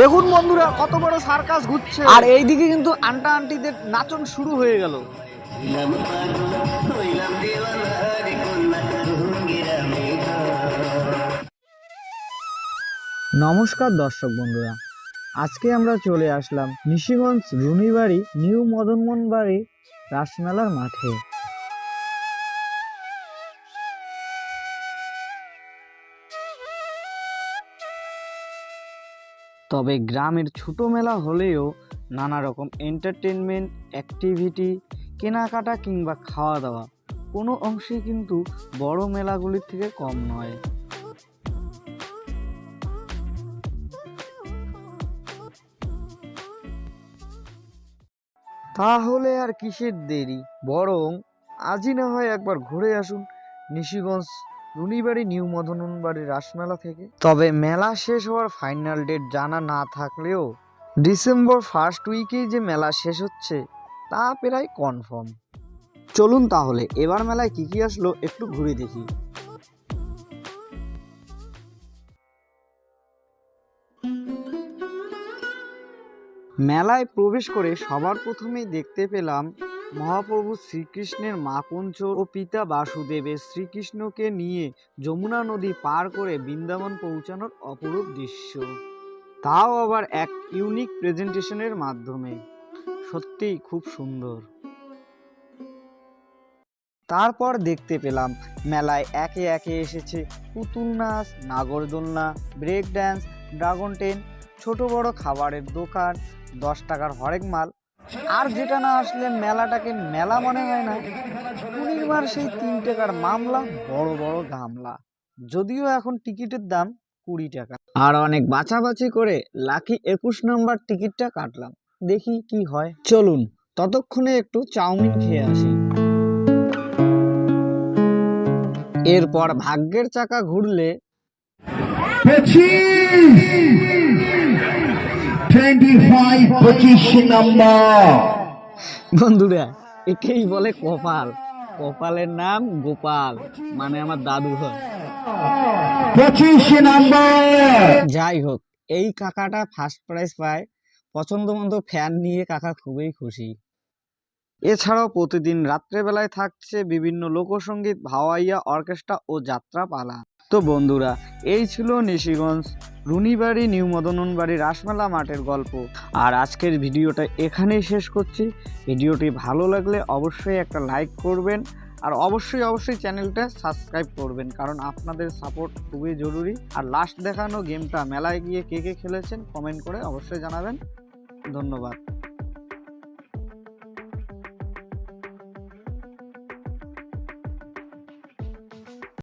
দেখুন বন্ধুরা কত বড় সার্কাস ঘুরছে। আর এইদিকে কিন্তু আন্টা আন্টিদের নাচন শুরু হয়ে গেল। নমস্কার দর্শক বন্ধুরা আজকে আমরা চলে আসলাম নিশিগঞ্জ রুনিবাড়ি নিউ মদনমোহন বাড়ি রাসমেলার মাঠে। তবে গ্রামের ছোট মেলা হলেও নানা রকম এন্টারটেনমেন্ট অ্যাক্টিভিটি কেনাকাটা কিংবা খাওয়া দাওয়া কোনো অংশে কিন্তু বড় মেলাগুলির থেকে কম নয়। তাহলে আর কিসের দেরি? বরং আজই না হয় একবার ঘুরে আসুন নিশিগঞ্জ রুনিবাড়ি, নিউ মদনন বাড়ি রাসমেলা থেকে। তবে মেলা শেষ হওয়ার ফাইনাল ডেট জানা না থাকলেও ডিসেম্বর ফার্স্ট উইকেই যে মেলা শেষ হচ্ছে, তা প্রায় কনফার্ম। চলুন তাহলে, এবার মেলায় কি কি আসলো একটু ঘুরে দেখি। মেলায় প্রবেশ করে সবার প্রথমেই দেখতে পেলাম মহাপ্রভু শ্রীকৃষ্ণের মাকুঞ্চ ও পিতা বাসুদেবের শ্রীকৃষ্ণকে নিয়ে যমুনা নদী পার করে বৃন্দাবন পৌঁছানোর অপরূপ দৃশ্য। তাও আবার এক ইউনিক প্রেজেন্টেশনের মাধ্যমে। সত্যিই খুব সুন্দর। তারপর দেখতে পেলাম, মেলায় একে একে এসেছে পুতুল নাচ, নাগরদোলনা ব্রেক ড্যান্স ড্রাগন টেন ছোট বড় খাবারের দোকান, দশ টাকার হরেক মাল আর যেটা না আসলে মেলাটাকে মেলা মনে হয় না পূর্ণিমার সেই তিন টাকার মামলা, বড় বড় গামলা। যদিও এখন টিকিটের দাম কুড়ি টাকা। আর অনেক বাছাবাছি করে লাকি একুশ নম্বর টিকিটটা কাটলাম। দেখি কি হয়। চলুন, ততক্ষণে একটু চাউমিন খেয়ে আসি। এরপর ভাগ্যের চাকা ঘুরলে টোয়েন্টি ফাইভ পঁচিশ নম্বর বন্ধুরা একেই বলে কপাল। কপালের নাম গোপাল মানে আমার দাদু হয়। পঁচিশ নম্বর যাই হোক এই কাকাটা ফার্স্ট প্রাইজ পায়। পছন্দ মতো ফ্যান নিয়ে কাকা খুবই খুশি। এছাড়াও প্রতিদিন রাত্রেবেলায় থাকছে বিভিন্ন লোকসঙ্গীত ভাওয়াইয়া অর্কেস্ট্রা ও যাত্রা পালা তো বন্ধুরা, এই ছিল নিশিগঞ্জ রুনিবাড়ি নিউ মদনবাড়ি রাসমেলা মাঠের গল্প। আর আজকের ভিডিওটা এখানেই শেষ করছি। ভিডিওটি ভালো লাগলে অবশ্যই একটা লাইক করবেন আর অবশ্যই অবশ্যই চ্যানেলটা সাবস্ক্রাইব করবেন, কারণ আপনাদের সাপোর্ট খুবই জরুরি। আর লাস্ট দেখানো গেমটা মেলায় গিয়ে কে কে খেলেছেন কমেন্ট করে অবশ্যই জানাবেন। ধন্যবাদ।